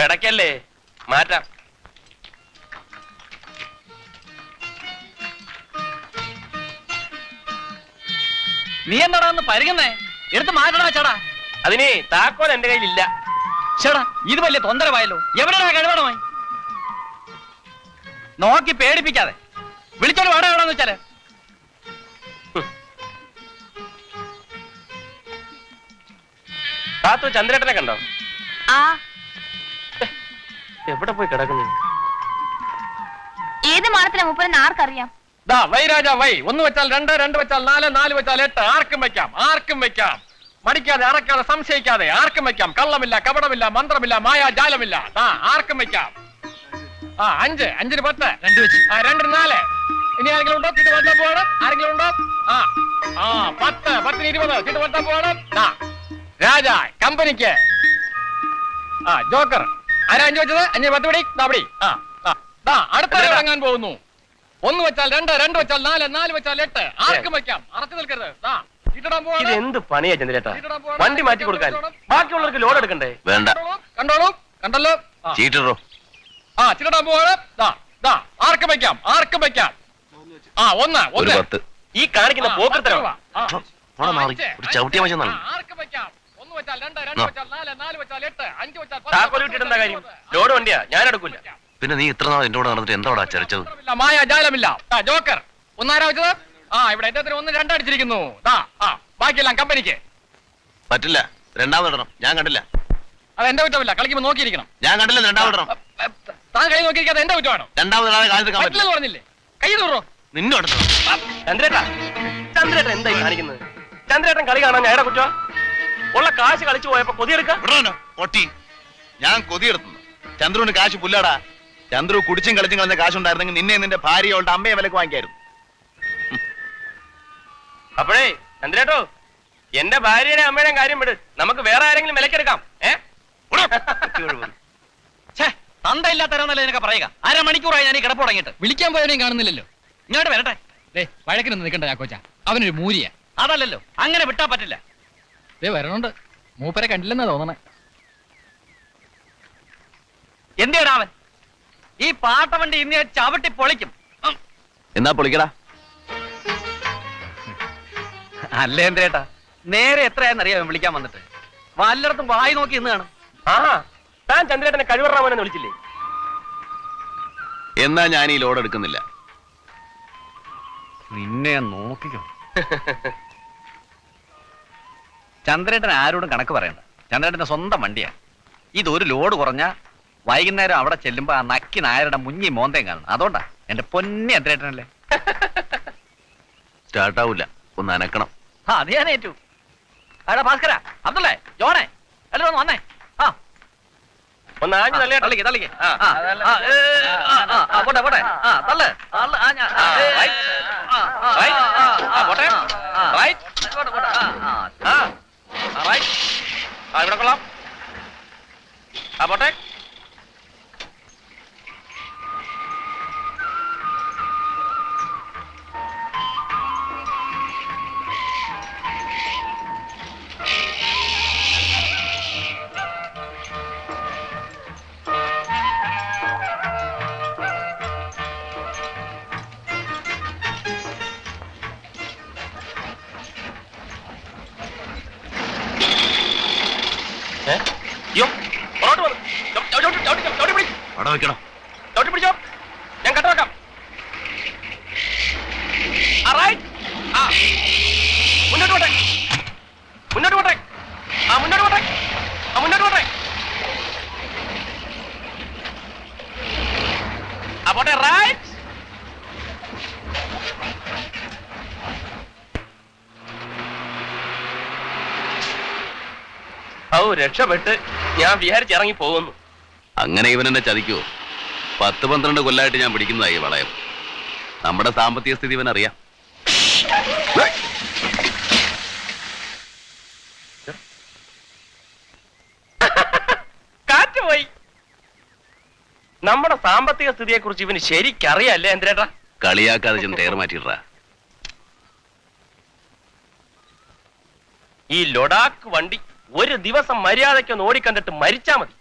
പിടക്കല്ലേ? മാറ്റാം. നീ എന്താടാ ഒന്ന് പരുകുന്നേ? എടുത്ത് മാറ്റണ ചേടാ അതിന് താക്കോൽ എന്റെ കയ്യിലില്ല. ചേടാ ഇത് വലിയ തൊന്തരമായല്ലോ എവിടെയാ കഴിവണമായി നോക്കി പേടിപ്പിക്കാതെ. വിളിച്ചോട് വേണം എവിടെന്ന് വെച്ചാൽ. താത്തു ചന്ദ്രേട്ടനെ കണ്ടോ? ആ എവിടെ പോയി കിടക്കുന്നു? ഏത് മാനത്തിലെ മൂപ്പരെന്ന് ആർക്കറിയാം? ദാ വൈ രാജാ വൈ. ഒന്ന് വെച്ചാൽ രണ്ട് രണ്ട് വെച്ചാൽ നാല് നാല് വെച്ചാൽ എട്ട്. ആർക്കും വെക്കാം ആർക്കും വെക്കാം. മടിക്കാതെ അറക്കാതെ സംശയിക്കാതെ ആർക്കും വെക്കാം. കള്ളമില്ല കപടമില്ല മന്ത്രമില്ല മായാജാലമില്ല. ആ ആർക്കും വെക്കാം. ആ അഞ്ച് അഞ്ചിന് പത്ത്. രണ്ട് വെച്ച്. ആ രണ്ടിന് നാല്. ഇനി ആരെങ്കിലും ഉണ്ടോ? തിട്ട് വട്ടാ പോകണം ആരെങ്കിലും ഉണ്ടോ? ആ. ആ പത്ത് പത്തിന് ഇരുപത്. തിട്ട് വട്ടാ പോകണം ആ രാജ കമ്പനിക്ക്. ആ ജോക്കർ. ആരാ അഞ്ചു വെച്ചത്? അഞ്ച് പത്ത് പിടി. താപടി പിടി. ആ അടുത്ത ഇറങ്ങാൻ പോകുന്നു? ഒന്ന് വെച്ചാൽ രണ്ട് രണ്ട് വെച്ചാൽ നാല് നാല് വെച്ചാൽ എട്ട്. ആർക്കും വെക്കാം. അറച്ചു നിൽക്കരുത്. ദാ, ഇത് പോവാണ്. എന്ത് പണിയാ ചന്ദ്രേട്ടാ. വണ്ടി മാറ്റി കൊടുക്കാൻ. ബാക്കിയുള്ളവർക്ക് ലോഡ് എടുക്കണ്ടേ? വേണ്ട. കണ്ടോളൂ, കണ്ടല്ലോ. ആ. ചീറ്ററോ ആ ചീട്ടിടാൻ പോവാണ്. ദാ ദാ ആർക്കും വെക്കാം ആർക്കും വെക്കാം. ആ ഒന്ന് ഒന്ന്. ഈ കാണിക്കുന്ന പോക്കർ. ഒരു ചവിട്ടിയ. ആ, ആർക്കും വെക്കാം. വെച്ചാൽ രണ്ട് രണ്ട്. വെച്ചാൽ നാല് നാല് വെച്ചാൽ എട്ട് അഞ്ച് വെച്ചാൽ താക്കോൽ കാര്യം? ലോഡ് വണ്ടിയാ? ഞാൻ എടുക്കൂല. പിന്നെ നീ ഇത്ര നാൾ എന്റെ കൂടെ നടന്നിട്ട് എന്താടാ ചരച്ചത് മായാജാലമില്ല ദാ, ജോക്കർ ഒന്നാരാ വെച്ചത്? ആ ഇവിടെ എന്റെ ഒന്ന് രണ്ടടിച്ചിരിക്കുന്നു ബാക്കിയെല്ലാം കമ്പനിക്ക്. പറ്റില്ല. രണ്ടാമതിടണം ഞാൻ കണ്ടില്ല. അത് എന്റെ കുറ്റമില്ല കളിക്കുമ്പോ നോക്കിയിരിക്കണം. ഞാൻ കണ്ടില്ല രണ്ടാമതിടണം താൻ കൈ നോക്കിയിരിക്കാതെ എന്റെ കുറ്റമാണോ രണ്ടാമതിടാതെ കാണിക്കാൻ പറ്റില്ല. പറഞ്ഞില്ലേ? കൈ തൂറോ. നിന്നു അടുത്തോ ചന്ദ്രേട്ടാ ചന്ദ്രേട്ടൻ എന്തായി കാണിക്കുന്നത്? ചന്ദ്രേട്ടൻ കളി കാണാൻ ഞാൻ കുറ്റ ഉള്ള കാശ് കളിച്ചു പോയപ്പോ കൊതിയെടുക്ക പൊട്ടി. ഞാൻ കൊതിയെടുത്തു ചന്ദ്രുവിന് കാശ് പുല്ലാടാ. ചന്ദ്രു കുടിച്ചും കളിച്ചും കളഞ്ഞ കാശുണ്ടായിരുന്നെങ്കിൽ നിന്നെ നിന്റെ ഭാര്യ അവളുടെ അമ്മയെ വിലക്ക് വാങ്ങിക്കായിരുന്നു. അപ്പോഴേ ചന്ദ്രേട്ടോ എന്റെ ഭാര്യയുടെ അമ്മയുടെയും കാര്യം വിട്. നമുക്ക് വേറെ ആരെങ്കിലും വിലക്കെടുക്കാം. തന്ത ഛേ തന്തയില്ലാത്തവരെന്നല്ലേ നിനക്ക് പറയുക? അരമണിക്കൂറായി ഞാൻ ഈ കിടപ്പ് തുടങ്ങിയിട്ട്. വിളിക്കാൻ പോയവനെയും കാണുന്നില്ലല്ലോ. ഇങ്ങോട്ട് വരട്ടെ. വഴക്കിനൊന്നും നിൽക്കണ്ട ചാക്കോച്ച. അവനൊരു മൂരിയ. അതല്ലല്ലോ അങ്ങനെ വിട്ടാ പറ്റില്ല. ദേ വരണുണ്ട്. മൂപ്പരെ കണ്ടില്ലെന്നാ തോന്നണേ. എന്തിനാവൻ ഈ പാട്ടവണ്ടി ഇന്ന് ഞാൻ ചവിട്ടി പൊളിക്കും. എന്നാ പൊളിക്കടാ? അല്ലേ എന്തേട്ടാ നേരെ എത്രയാണെന്നറിയാം വിളിക്കാൻ വന്നിട്ട്. വല്ലയിടത്തും വായി നോക്കി ഇന്ന് കാണും. ആ താൻ ചന്ദ്രേട്ടനെ കഴിവറാമനെന്ന് വിളിച്ചില്ലേ? എന്നാ ഞാൻ ഈ ലോഡ് എടുക്കുന്നില്ല. നിന്നെ നോക്കിക്കോ. ചന്ദ്രേട്ടൻ ആരോടും കണക്ക് പറയണ്ട ചന്ദ്രേട്ടന്റെ സ്വന്തം വണ്ടിയാണ് ഇതൊരു ലോഡ് കുറഞ്ഞ വൈകുന്നേരം അവിടെ ചെല്ലുമ്പോ ആ നക്കി നായരുടെ മുഞ്ഞി മോന്തയും കാണണം അതുകൊണ്ടാ എന്റെ പൊന്നി ചന്ദ്രേട്ടനല്ലേ സ്റ്റാർട്ടാവൂല ഒന്ന് അനക്കണം ആ അത് ഞാൻ ഏറ്റു എടാ ഭാസ്കര അബ്ദുള്ളേ ജോണേ എല്ലാരും ഒന്ന് വന്നേ ആ ഒന്ന് ആഞ്ഞു തള്ളിയേട്ടാ തള്ളിക്ക് തള്ളിക്ക് ആ, ആ, ആ, ഏ, ആ, ആ, ആ, പോട്ടെ പോട്ടെ ആ തള്ള് തള്ള്, ആ, ഞാൻ- ആ, ഏ, right. ആ, ആ, Right. ആ, ആ, പോട്ടെ. ആ, Right. പോട്ടെ, പോട്ടെ, ആ, ആ, ആ ഇവിടെ കൊള്ളാം. ആ പോട്ടെ. വെക്കണം ചവിട്ടി പിടിച്ചോ. ഞാൻ കട്ട വെക്കാം. ആ. മുന്നോട്ട് പോട്ടെ. മുന്നോട്ട് പോട്ടെ. ആ മുന്നോട്ട് പോട്ടെ. ആ മുന്നോട്ട് പോട്ടെ. ആ പോട്ടെ റൈറ്റ് ഔ രക്ഷപ്പെട്ട് ഞാൻ വിചാരിച്ചിറങ്ങി പോകുന്നു. അങ്ങനെ ഇവൻ എന്നെ ചതിക്കുവോ? പത്ത് പന്ത്രണ്ട് കൊല്ലായിട്ട് ഞാൻ പിടിക്കുന്നതായി വളയം. നമ്മുടെ സാമ്പത്തിക സ്ഥിതി ഇവൻ അറിയാം. നമ്മുടെ സാമ്പത്തിക സ്ഥിതിയെ കുറിച്ച് ഇവന് ശരിക്കറിയല്ലേ എന്തിനേട്ടാ? കളിയാക്കാതെ ചെന്ന് ടയർ ഈ ലൊഡാക്ക് വണ്ടി ഒരു ദിവസം മര്യാദയ്ക്കൊന്ന് ഓടിക്കണ്ടിട്ട് മരിച്ചാ മതി.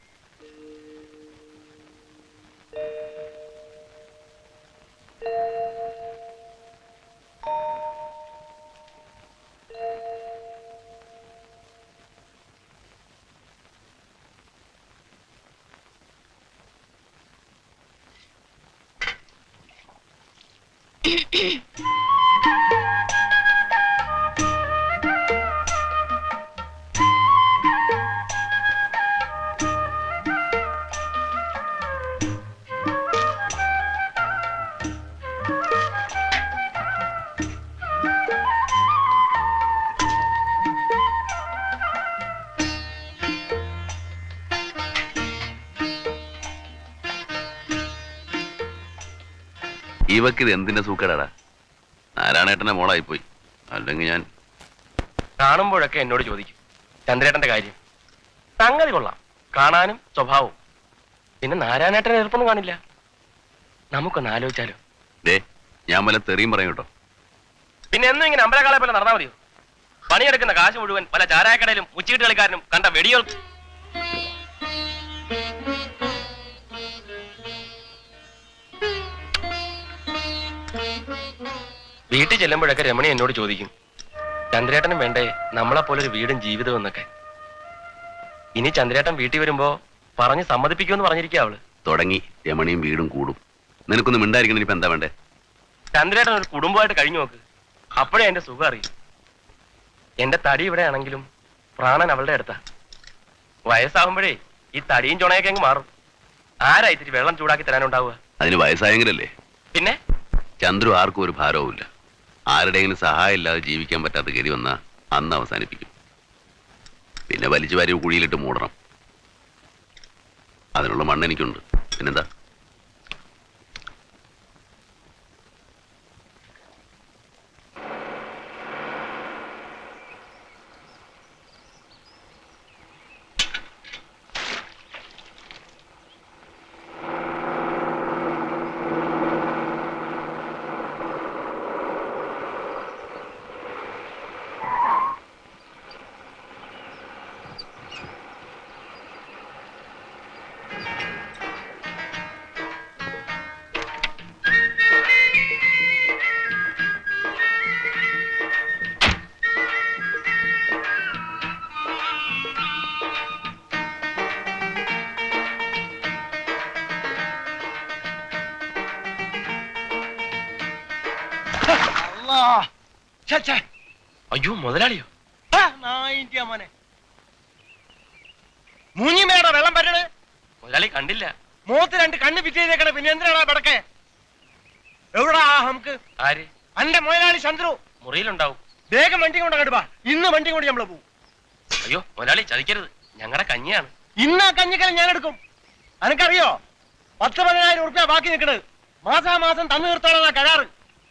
Ahem. ഇവക്കിത് എന്തിന്റെ സൂക്കേടാടാ? നാരായണേട്ടന്റെ മോളായിപ്പോയി. അല്ലെങ്കിൽ ഞാൻ കാണുമ്പോഴൊക്കെ എന്നോട് ചോദിക്കും. ചന്ദ്രേട്ടന്റെ കാര്യം. സംഗതി കൊള്ളാം. കാണാനും സ്വഭാവവും. പിന്നെ നാരായണേട്ടൻ എളുപ്പമൊന്നും കാണില്ല. നമുക്കൊന്ന് ആലോചിച്ചാലോ. ദേ ഞാൻ വല്ല തെറിയും പറയും കേട്ടോ. പിന്നെ എന്നും ഇങ്ങനെ അമ്പലക്കാളെ പോലെ നടന്നാൽ മതിയോ? പണിയെടുക്കുന്ന കാശ് മുഴുവൻ പല ചാരായക്കടയിലും ഉച്ചീട്ട് കളിക്കാരനും കണ്ട വെടികൾ വീട്ടിൽ ചെല്ലുമ്പോഴൊക്കെ രമണി എന്നോട് ചോദിക്കും ചന്ദ്രേട്ടനും വേണ്ടേ? നമ്മളെ പോലെ ഒരു വീടും ജീവിതവും എന്നൊക്കെ. ഇനി ചന്ദ്രേട്ടൻ വീട്ടിൽ വരുമ്പോ പറഞ്ഞ് സമ്മതിപ്പിക്കുമെന്ന് പറഞ്ഞിരിക്കുക അവൾ. തുടങ്ങി. രമണിയും വീടും കൂടും. നിനക്കൊന്നും മിണ്ടായിരിക്കണം? ഇപ്പൊ എന്താ വേണ്ടേ? ചന്ദ്രേട്ടൻ ഒരു കുടുംബമായിട്ട് കഴിഞ്ഞു നോക്ക്. അപ്പോഴേ എന്റെ സുഖം അറിയും. എന്റെ തടി ഇവിടെ ആണെങ്കിലും പ്രാണൻ അവളുടെ അടുത്താ. വയസ്സാകുമ്പോഴേ ഈ തടിയും ചുണയൊക്കെ അങ്ങ് മാറും. ആരാ ഇത്തിരി വെള്ളം ചൂടാക്കി തരാനുണ്ടാവുക? അതിന് വയസ്സായെങ്കിലല്ലേ? പിന്നെ? ചന്ദ്രു ആർക്കും ഒരു ഭാരവുമില്ല. ആരുടെയെങ്കിലും സഹായമില്ലാതെ ജീവിക്കാൻ പറ്റാത്ത ഗതി വന്നാൽ അന്ന് അവസാനിപ്പിക്കും. പിന്നെ വലിച്ചു വാരി കുഴിയിലിട്ട് മൂടണം. അതിനുള്ള മണ്ണെനിക്കുണ്ട്. പിന്നെന്താ? അയ്യോ മുതലാളിയോ. മോനെ. മൂഞ്ഞിമേടെ വെള്ളം പറ്റണേ മുതലാളി കണ്ടില്ല. മൂത്ത് രണ്ട് കണ്ണ് ഫിറ്റ് ചെയ്തേക്കണേ പിന്നെ എന്തിനാടാ പടക്കെ എവിടാ നമുക്ക് ആര്? അന്റെ മുതലാളി ചന്ദ്രു. മുറിയിലുണ്ടാവും. വേഗം വണ്ടി കൊണ്ട് അങ്ങോട്ട് വാ. ഇന്ന് വണ്ടി കൊണ്ട് നമ്മൾ പോവും. അയ്യോ മുതലാളി ചതിക്കരുത്. ഞങ്ങളുടെ കഞ്ഞിയാണ്. ഇന്ന് ആ കഞ്ഞിക്കല ഞാൻ എടുക്കും. അനക്കറിയോ? പത്ത് പതിനായിരം ഉറുപ്പ്യ ബാക്കി നിൽക്കണത് മാസാമാസം തന്നു തീർത്തോളാ കരാറ്.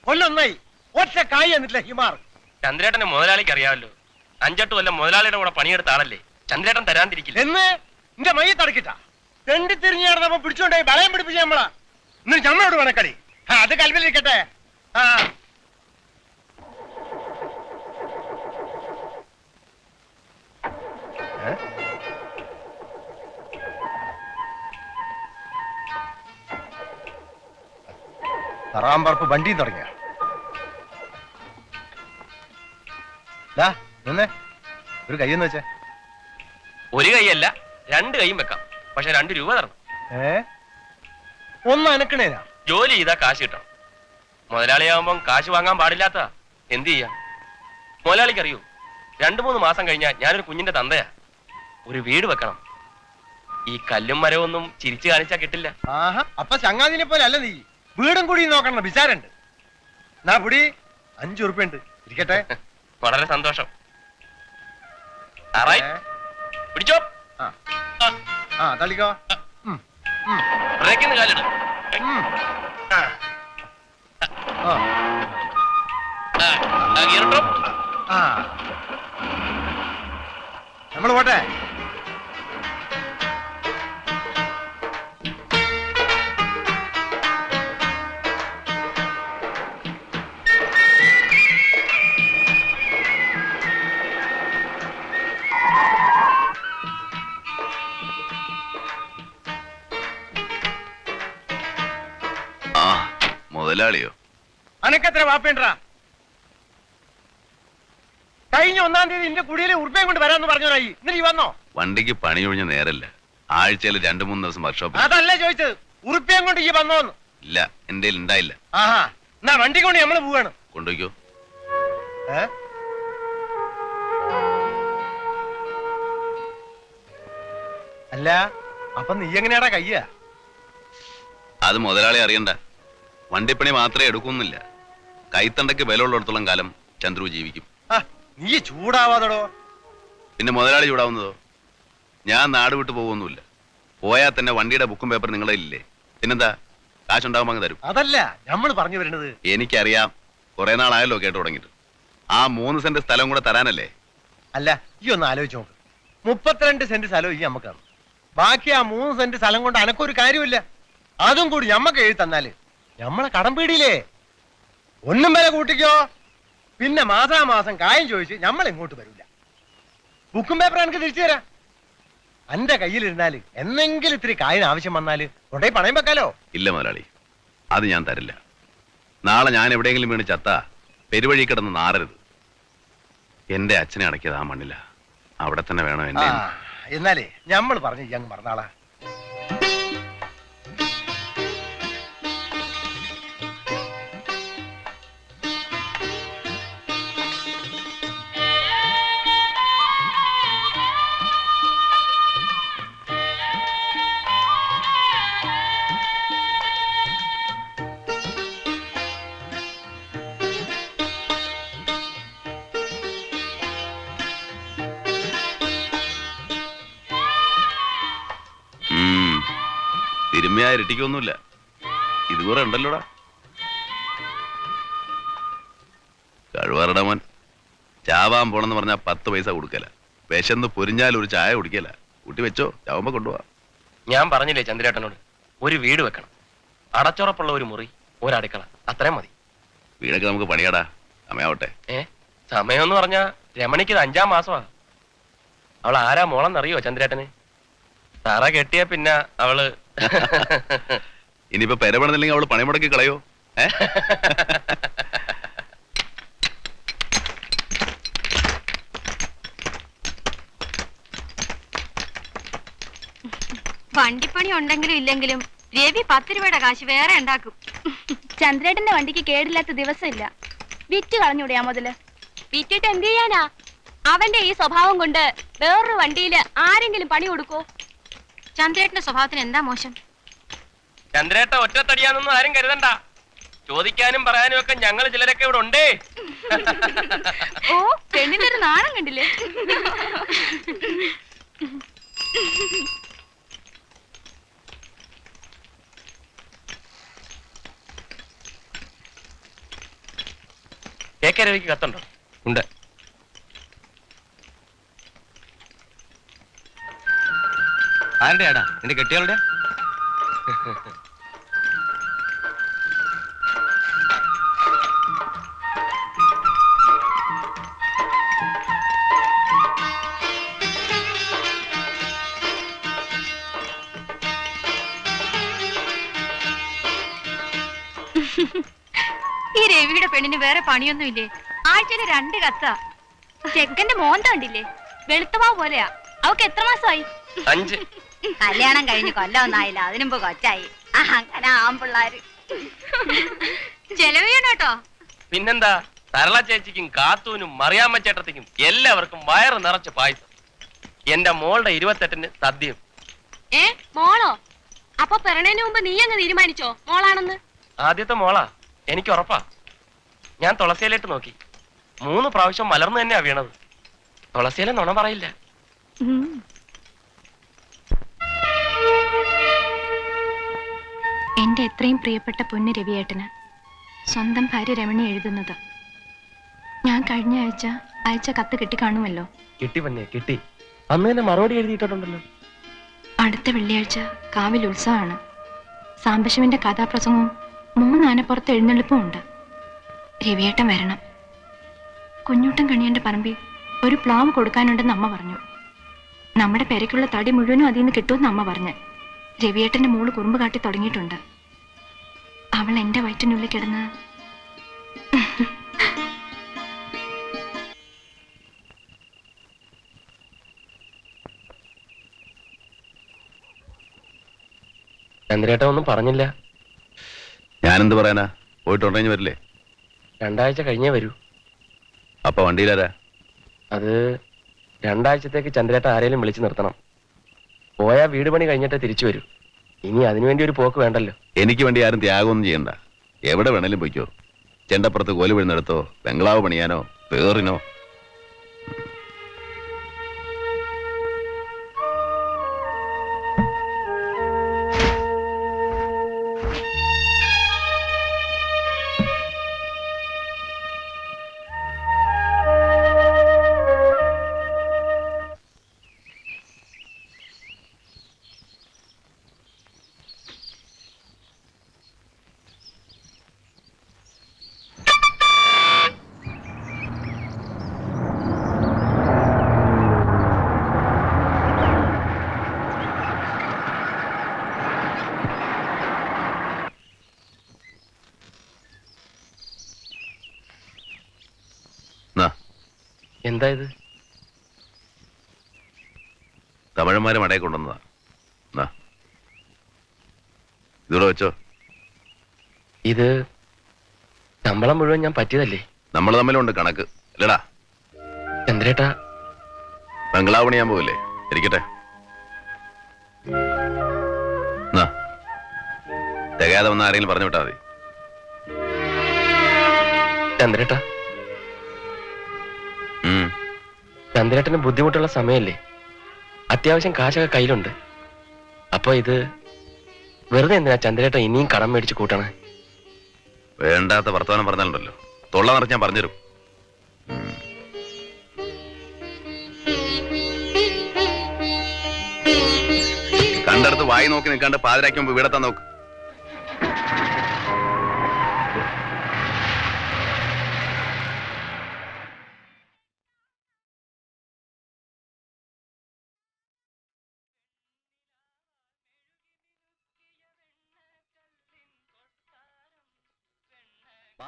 കൊല്ലൊന്നായി ഒറ്റ കായി എന്നിട്ടില്ല ഹിമാർ. ചന്ദ്രേട്ടനെ മുതലാളിക്ക് അറിയാമല്ലോ. അഞ്ചെട്ട് കൊല്ലം മുതലാളിയുടെ കൂടെ പണിയെടുത്ത ആളല്ലേ. ചന്ദ്രേട്ടൻ തരാണ്ടിരിക്കില്ല എന്ന്? നിന്റെ മയ്യ തടക്കിട്ട. തെണ്ടി തിരിഞ്ഞു നടന്നപ്പോ പിടിച്ചോണ്ടേ വളയം പിടിപ്പിച്ച നമ്മളാ. ഇന്ന് ചമ്മനോട് വേണക്കടി അത് കൽവിലിരിക്കട്ടെ ആ? തറാമ്പറപ്പ് വണ്ടിയും തുടങ്ങിയ. നിന്നേ. ഒരു കയ്യെന്ന് വെച്ചേ. ഒരു കൈയല്ല രണ്ട് കൈയും വെക്കാം. പക്ഷെ രണ്ട് രൂപ തരണം. ഏ? ഒന്ന് അനക്കണേനാ ജോലി ചെയ്താ കാശ് കിട്ടണം. മുതലാളിയാവുമ്പം കാശ് വാങ്ങാൻ പാടില്ലാത്ത എന്ത് ചെയ്യാം? മുതലാളിക്ക് അറിയൂ രണ്ടു മൂന്ന് മാസം കഴിഞ്ഞാൽ ഞാനൊരു കുഞ്ഞിന്റെ തന്തയാ. ഒരു വീട് വെക്കണം. ഈ കല്ലും മരവൊന്നും ചിരിച്ചു കാണിച്ചാ കിട്ടില്ല. ആഹാ അപ്പൊ ചങ്ങാതിനെ പോലെ അല്ല നീ. വീടും കൂടി നോക്കണം വിചാരണ്ട് നാ പുടി. അഞ്ചു ഉറുപ്പ്യുണ്ട് ഇരിക്കട്ടെ. വളരെ സന്തോഷം. പിടിച്ചോ. ആ. ആ തള്ളിക്കോ. ബ്രേക്കിന്ന് കാലിട്. നമ്മൾ പോട്ടെ. മുതലാളിയോ? അനക്കെത്ര വാപ്പേണ്ടാ കഴിഞ്ഞ ഒന്നാം തീയതി എന്റെ കുടിയിലെ ഉറുപ്പയും കൊണ്ട് വരാന്ന് പറഞ്ഞോരായി എന്നിട്ട് വന്നോ? വണ്ടിക്ക് പണി ഒഴിഞ്ഞ നേരല്ല. ആഴ്ചയിൽ രണ്ടു മൂന്ന് ദിവസം വർക്ക്ഷോപ്പ് അതല്ല ചോദിച്ചത്. ഉറുപ്പയും കൊണ്ട് ഈ വന്നോന്ന്. ഇല്ല എന്റെ ഉണ്ടായില്ല. ആഹാ എന്നാ വണ്ടി കൊണ്ട് നമ്മൾ പോവാണ്. കൊണ്ടുപോയിക്കോ. അല്ല അപ്പൊ നീ എങ്ങനെയാടാ കയ്യ? അത് മുതലാളി അറിയണ്ട. വണ്ടിപ്പണി മാത്രമേ എടുക്കുന്നില്ല. കൈത്തണ്ടയ്ക്ക് വിലയുള്ളിടത്തോളം കാലം ചന്ദ്രു ജീവിക്കും. നീ ചൂടാവാതടോ. പിന്നെ മുതലാളി ചൂടാവുന്നതോ? ഞാൻ നാട് വിട്ടു പോകുമൊന്നുമില്ല പോയാൽ തന്നെ വണ്ടിയുടെ ബുക്കും പേപ്പർ നിങ്ങളുടെ ഇല്ലേ? പിന്നെന്താ? കാശുണ്ടാകുമ്പോൾ അങ്ങ് തരും. അതല്ല നമ്മൾ പറഞ്ഞു വരുന്നത് എനിക്കറിയാം. കുറെ നാളായല്ലോ കേട്ട് തുടങ്ങിയിട്ട്. ആ മൂന്ന് സെന്റ് സ്ഥലം കൂടെ തരാനല്ലേ? അല്ല ഈ ഒന്ന് ആലോചിച്ച് നോക്ക്. മുപ്പത്തിരണ്ട് സെന്റ് സ്ഥലം ഈ നമുക്കാണ് ബാക്കി ആ മൂന്ന് സെന്റ് സ്ഥലം കൊണ്ട് അനക്കൊരു കാര്യമില്ല അതും കൂടി ഞമ്മക്ക് എഴുതി തന്നാൽ ഞമ്മളെ കടം പീടിയില്ലേ? ഒന്നും വില കൂട്ടിക്കോ. പിന്നെ മാസാമാസം കായം ചോദിച്ച് നമ്മൾ ഇങ്ങോട്ട് വരില്ല ബുക്കും പേപ്പർ എനിക്ക് തിരിച്ചു തരാം. എന്റെ കയ്യിലിരുന്നാൽ എന്നെങ്കിലും ഇത്തിരി കായിന് ആവശ്യം വന്നാൽ കൊണ്ടേ പണയം വെക്കാലോ? ഇല്ല മുതലാളി അത് ഞാൻ തരില്ല. നാളെ ഞാൻ എവിടെയെങ്കിലും വീണ് ചത്ത പെരുവഴി കിടന്ന് നാറരുത്. എന്റെ അച്ഛനെ അടക്കിയത് ആ മണ്ണില്ല അവിടെ തന്നെ വേണം എന്നെ? എന്നാലേ നമ്മൾ പറഞ്ഞു ഞങ്ങൾ മറന്നാളാ. തിരുമ്മയാ ഇരട്ടിക്കൊന്നുമില്ല. ഇത് കുറെ ഉണ്ടല്ലോടാ. കഴിവറട മോൻ. ചാവാൻ പോണെന്ന് പറഞ്ഞാൽ പത്ത് പൈസ കൊടുക്കല. വിശന്ന് പൊരിഞ്ഞാൽ ഒരു ചായ കുടിക്കല. കൂട്ടി വെച്ചോ ചാവുമ്പോ കൊണ്ടുപോവാ. ഞാൻ പറഞ്ഞില്ലേ ചന്ദ്രേട്ടനോട് ഒരു വീട് വെക്കണം. അടച്ചുറപ്പുള്ള ഒരു മുറി ഒരടുക്കള. അത്രയും മതി. വീടൊക്കെ നമുക്ക് പണിയാടാ. സമയാവട്ടെ. ഏ സമയം എന്ന് പറഞ്ഞാ രമണിക്ക് ഇത് അഞ്ചാം മാസമാ. അവൾ ആരാ മോളെന്നറിയോ ചന്ദ്രേട്ടന്? തറ കെട്ടിയ പിന്നെ അവൾ ഇനിയിപ്പോ പെരപണില്ലെങ്കിൽ അവൾ പണി മുടക്കി കളയോ വണ്ടിപ്പണി ഉണ്ടെങ്കിലും ഇല്ലെങ്കിലും രവി പത്ത് രൂപയുടെ കാശ് വേറെ ഉണ്ടാക്കും. ചന്ദ്രേട്ടന്റെ വണ്ടിക്ക് കേടില്ലാത്ത ദിവസമില്ല. വിറ്റ് കളഞ്ഞൂടെയാ മുതൽ? വിറ്റിട്ട് എന്ത് ചെയ്യാനാ? അവന്റെ ഈ സ്വഭാവം കൊണ്ട് വേറൊരു വണ്ടിയിൽ ആരെങ്കിലും പണി കൊടുക്കോ ചന്ദ്രേട്ടന്റെ സ്വഭാവത്തിന് എന്താ മോശം? ചന്ദ്രേട്ട ഒറ്റത്തടിയാന്നൊന്നും ആരും കരുതണ്ട. ചോദിക്കാനും പറയാനും ഒക്കെ ഞങ്ങൾ ചിലരൊക്കെ ഇവിടെ ഉണ്ടേ. ഓ പെണ്ണിന്റെ ഒരു നാണം കണ്ടില്ലേ? കേക്കരവിക്ക് കത്തുണ്ടോ? ഉണ്ട്. ആരുടെയാടാ നിന്റെ കെട്ടിയാളുടെ? ഈ രവിയുടെ പെണ്ണിന് വേറെ പണിയൊന്നുമില്ലേ? ആഴ്ചയിൽ രണ്ട് കത്ത. ചെക്കന്റെ മോന്ത കണ്ടില്ലേ? വെളുത്തമാവ് പോലെയാ. അവക്ക് എത്ര മാസമായി? അഞ്ച്. കല്യാണം കഴിഞ്ഞ് കൊല്ലമൊന്നായില്ല. അതിനുമ്പ് കൊച്ചായി. അങ്ങനെ ആമ്പിള്ളാര്. ചെലവ് ചെയ്യണം കേട്ടോ. പിന്നെന്താ? സരള ചേച്ചിക്കും കാത്തൂനും മറിയാമ്മ ചേട്ടത്തിക്കും എല്ലാവർക്കും വയറ് നിറച്ച് പായസം. എന്റെ മോളുടെ ഇരുപത്തെട്ടിന് സദ്യയും. ഏ മോളോ? അപ്പൊ പിറണേന് മുമ്പ് നീ അങ്ങ് തീരുമാനിച്ചോ? മോളാണെന്ന്? ആദ്യത്തെ മോളാ. എനിക്ക് ഉറപ്പാ. ഞാൻ തുളസിയിലേക്ക് നോക്കി. മൂന്ന് പ്രാവശ്യം മലർന്നു തന്നെയാ വീണത്. തുളസിയിലെ നുണ പറയില്ല. എത്രയും പ്രിയപ്പെട്ട പൊന്നു രവിയേട്ടന് സ്വന്തം ഭാര്യ രമണി എഴുതുന്നത്. ഞാൻ കഴിഞ്ഞ ആഴ്ച അയച്ച കത്ത് കിട്ടിക്കാണുമല്ലോ. കിട്ടി പന്നെ കിട്ടി. അന്ന് തന്നെ മറുപടി എഴുതിയിട്ടുണ്ടല്ലോ. അടുത്ത വെള്ളിയാഴ്ച കാവിൽ ഉത്സവമാണ്. സാംബശിവന്റെ കഥാപ്രസംഗവും മൂന്ന് ആനപ്പുറത്ത് എഴുന്നള്ളിപ്പും ഉണ്ട്. രവിയേട്ടൻ വരണം. കുഞ്ഞൂട്ടൻ കണിയന്റെ പറമ്പിൽ ഒരു പ്ലാവ് കൊടുക്കാനുണ്ടെന്ന് അമ്മ പറഞ്ഞു. നമ്മുടെ പെരയ്ക്കുള്ള തടി മുഴുവനും അതിൽ നിന്ന് കിട്ടുമെന്ന് അമ്മ പറഞ്ഞു. രവിയേട്ടന്റെ മോൾ കുറുമ്പ് കാട്ടി തുടങ്ങിയിട്ടുണ്ട്. അവൾ എന്റെ വയറ്റിനുള്ളിൽ കിടന്ന് ചന്ദ്രേട്ട ഒന്നും പറഞ്ഞില്ല. ഞാനെന്ത് പറയാനാ? പോയിട്ട് ഉടനെ വരില്ലേ? രണ്ടാഴ്ച കഴിഞ്ഞേ വരൂ. അപ്പൊ വണ്ടിയിലാരാ? അത് രണ്ടാഴ്ചത്തേക്ക് ചന്ദ്രേട്ട ആരെയും വിളിച്ചു നിർത്തണം. പോയാ വീട് പണി കഴിഞ്ഞിട്ടേ തിരിച്ചു വരൂ. ഇനി അതിനുവേണ്ടി ഒരു പോക്ക് വേണ്ടല്ലോ. എനിക്ക് വേണ്ടി ആരും ത്യാഗമൊന്നും ചെയ്യണ്ട. എവിടെ വേണേലും പോയിക്കോ. ചെണ്ടപ്പുറത്ത് കോൽ വീഴുന്നെടുത്തോ ബംഗ്ലാവ് പണിയാനോ പേറിനോ. എന്താ ഇത്? തമിഴന്മാരെ മടയെ കൊണ്ടുവന്നതാ. ഇതിവിടെ വെച്ചോ. ഇത് ശമ്പളം മുഴുവൻ ഞാൻ പറ്റിയതല്ലേ? നമ്മൾ തമ്മിലുണ്ട് കണക്ക്. അല്ലടാ. ചന്ദ്രേട്ടാ. ബംഗ്ലാവ് പണിയാൻ പോവില്ലേ? ഇരിക്കട്ടെ. തികയാതെ വന്ന ആരെങ്കിലും പറഞ്ഞു വിട്ടാ മതി. ചന്ദ്രേട്ടാ. ചന്ദ്രേട്ടന് ബുദ്ധിമുട്ടുള്ള സമയല്ലേ? അത്യാവശ്യം കാശൊക്കെ കയ്യിലുണ്ട്. അപ്പൊ ഇത് വെറുതെ എന്തിനാ ചന്ദ്രേട്ടൻ ഇനിയും കടം മേടിച്ച് കൂട്ടണേ? വേണ്ടാത്ത വർത്തമാനം പറഞ്ഞാലുണ്ടല്ലോ. തൊള്ള നിറച്ച് ഞാൻ പറഞ്ഞുതരും. കണ്ടടുത്ത് വായി നോക്കി നിൽക്കാണ്ട് പാതിരാക്കി മുമ്പ് വീടെത്താൻ നോക്ക്.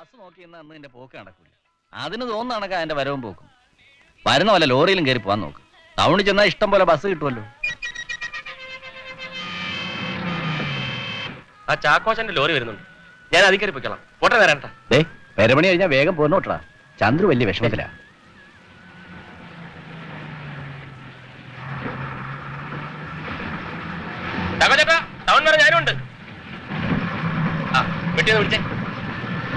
ബസ് നോക്കി ഇന്ന് അന്ന് എന്റെ പോക്ക് നടക്കൂല. അതിന് തോന്നണക്ക എന്റെ വരവും പോക്കും. വരുന്ന പോലെ ലോറിയിലും കയറി പോവാൻ നോക്ക്. ടൗണിൽ ചെന്നാൽ ഇഷ്ടം പോലെ ബസ് കിട്ടുമല്ലോ ആ ചാക്കോച്ചന്റെ ലോറി വരുന്നുണ്ട്. ഞാൻ അതിൽ കയറി പോയിക്കളാം. ഓട്ടെ വരണ്ട ദേ പെരമണി കഴിഞ്ഞാൽ വേഗം പോന്നോട്ടാ ചന്ദ്രു വലിയ വിഷമത്തിലാ. ചാക്കോ ചേട്ടാ ടൗൺ വരെ ഞാനും ഉണ്ട്. ആ വെട്ടിയെന്ന് വിളിച്ചേ.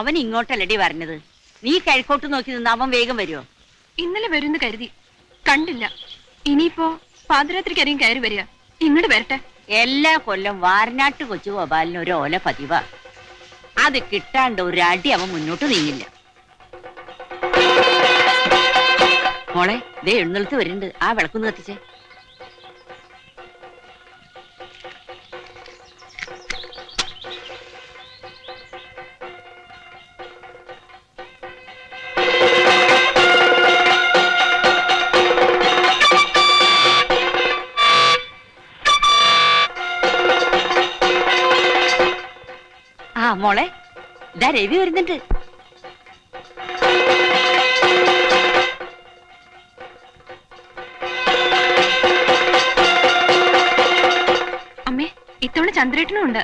അവൻ ഇങ്ങോട്ടല്ലടി പറഞ്ഞത് നീ കിഴക്കോട്ട് നോക്കി നിന്ന് അവൻ വേഗം വരുമോ ഇന്നലെ വരുന്ന് കരുതി. കണ്ടില്ല. ഇനിയിപ്പോ പാതിരാത്രിക്കരിയും കയറി വരിക. ഇങ്ങോട്ട് വരട്ടെ. എല്ലാ കൊല്ലം വാരനാട്ട് കൊച്ചു ഗോപാലിന് ഒരു ഓല പതിവാ. അത് കിട്ടാണ്ട് ഒരു അടി അവൻ മുന്നോട്ട് നീങ്ങില്ല. മോളെ ദേ എഴുന്നള്ളത്ത് വരുന്നുണ്ട്. ആ വിളക്കൊന്ന് കത്തിച്ചേ. രവി വരുന്നുണ്ട്. അമ്മേ ഇത്തവണ ചന്ദ്രേട്ടനും ഉണ്ട്.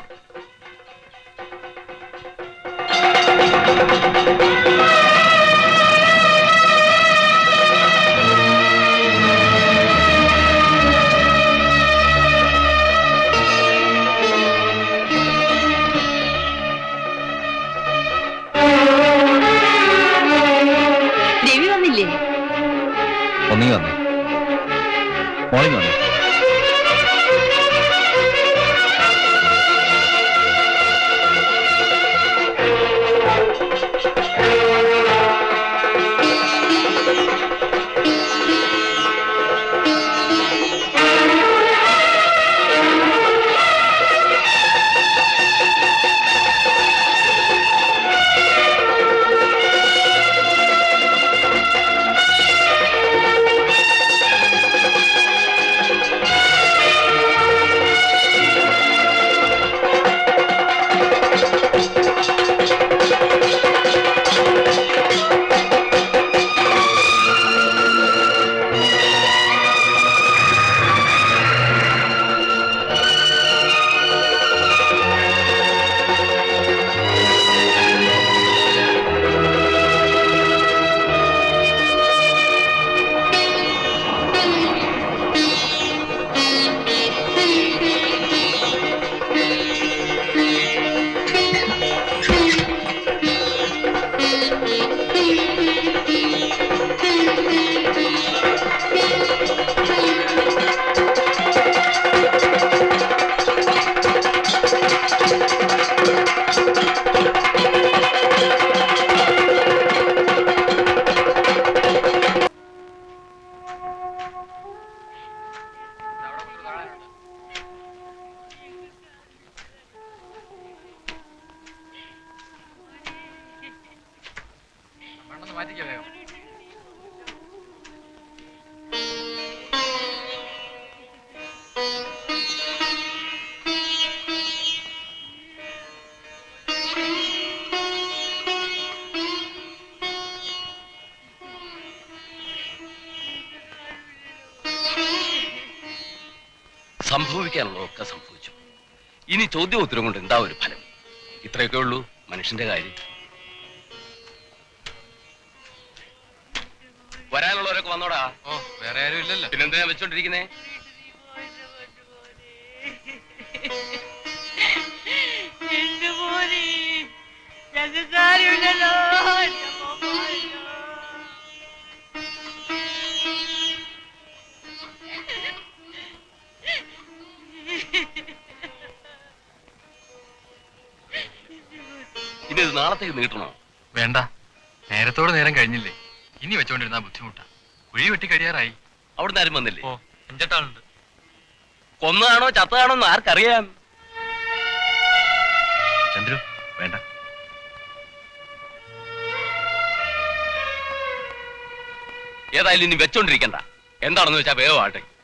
സംഭവിക്കാനുള്ളതൊക്കെ സംഭവിച്ചു. ഇനി ചോദ്യം ഉത്തരം കൊണ്ട് എന്താ ഒരു ഫലം? ഇത്രയൊക്കെ ഉള്ളൂ മനുഷ്യന്റെ കാര്യം. വരാനുള്ളവരൊക്കെ വന്നോടാ. ഓ വേറെ ആരും ഇല്ലല്ലോ. പിന്നെന്തിനാ വെച്ചോണ്ടിരിക്കുന്നേ? ഞങ്ങൾക്ക് മോനെ ഇത് നീട്ടണോ? വേണ്ട. നേരത്തോട് നേരം കഴിഞ്ഞില്ലേ? ഇനി വെച്ചോണ്ടിരുന്ന ബുദ്ധിമുട്ടാ. കുഴി വെട്ടി കഴിയാറായി. അവിടുന്ന് ആരും വന്നില്ലേ? ഓ അഞ്ചെട്ടാളുണ്ട്. കൊന്നതാണോ ചത്തതാണോ എന്ന് ആർക്കറിയാം. ചന്ദ്രു വേണ്ട. ഏതായാലും ഇനി വെച്ചോണ്ടിരിക്കണ്ട. എന്താണെന്ന് വെച്ചാ വേഗം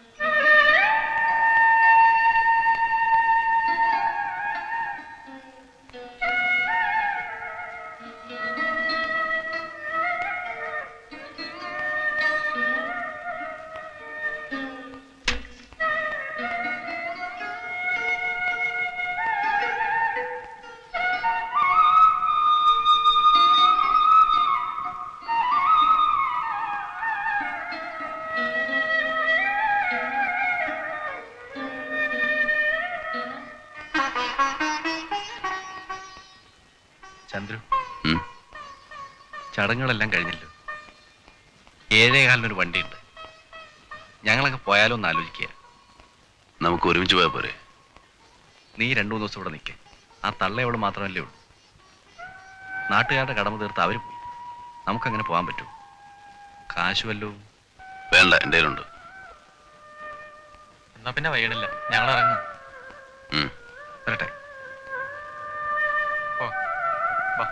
ചടങ്ങുകളെല്ലാം കഴിഞ്ഞല്ലോ. ഏഴേകാലിനൊരു വണ്ടിയുണ്ട്. ഞങ്ങളൊക്കെ പോയാലോ എന്ന് ആലോചിക്കുക. നമുക്ക് ഒരുമിച്ച് പോയാൽ പോരെ. നീ രണ്ടു മൂന്ന് ദിവസം ഇവിടെ നിൽക്കേ ആ തള്ളയോട് മാത്രമല്ലേ ഉള്ളൂ. നാട്ടുകാരുടെ കടമ തീർത്ത് അവർ പോയി. നമുക്കങ്ങനെ പോകാൻ പറ്റും. കാശ് വേണ്ട എന്റെ കയ്യിലുണ്ട്. എന്നാ പിന്നെ വൈകണില്ല ഞങ്ങൾ ഇറങ്ങും വരട്ടെ. ഓ വാ.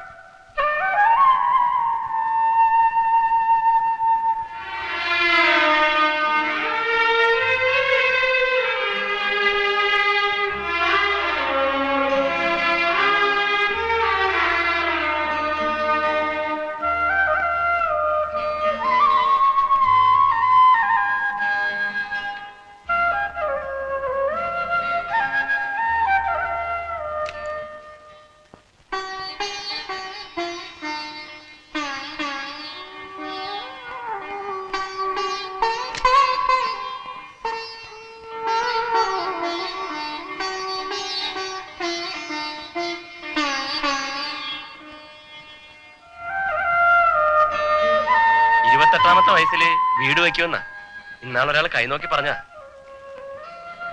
വീട് വെക്കുമെന്ന. ഇന്നാളൊരാൾ കൈനോക്കി പറഞ്ഞ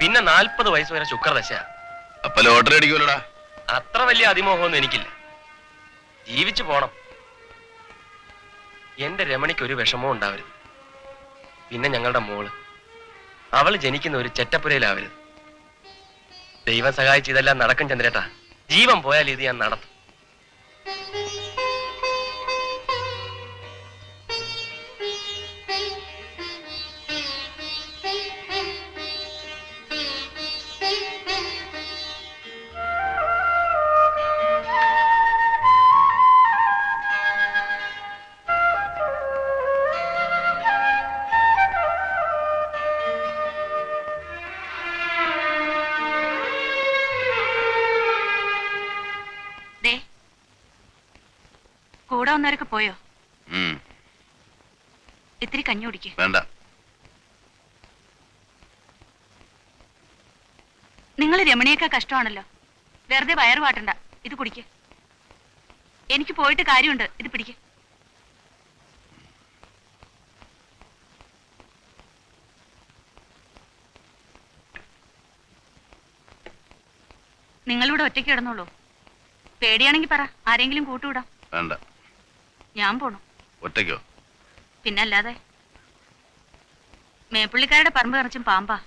പിന്നെ നാൽപ്പത് വയസ്സ് വരെ ശുക്രദശ അപ്പൊ ലോട്ടറി അടിക്കുമല്ലോടാ? അത്ര വലിയ അതിമോഹമൊന്നും എനിക്കില്ല. ജീവിച്ചു പോണം. എന്റെ രമണിക്ക് ഒരു വിഷമവും ഉണ്ടാവരുത്. പിന്നെ ഞങ്ങളുടെ മോൾ. അവൾ ജനിക്കുന്ന ഒരു ചെറ്റപ്പുരയിലാവരുത്. ദൈവം സഹായിച്ച് ഇതെല്ലാം നടക്കും ചന്ദ്രേട്ടാ. ജീവൻ പോയാൽ ഇത് ഞാൻ നടത്തും. കൂടെ വന്നവരൊക്കെ പോയോ? ഇത്തിരി കഞ്ഞി കുടിക്കും. വേണ്ട. നിങ്ങൾ രമണിയൊക്കെ കഷ്ടമാണല്ലോ. വെറുതെ വയറ് വാട്ടണ്ട. ഇത് കുടിക്ക. എനിക്ക് പോയിട്ട് കാര്യമുണ്ട്. ഇത് പിടിക്ക. നിങ്ങളിവിടെ ഒറ്റയ്ക്ക് കിടന്നോളൂ. പേടിയാണെങ്കിൽ പറ. ആരെങ്കിലും കൂട്ടുവിടാം. വേണ്ട. ഞാൻ പോണു. ഒറ്റയ്ക്കോ? പിന്നല്ലാതെ മേപ്പുള്ളിക്കാരുടെ പറമ്പ് നിറച്ചും പാമ്പാ.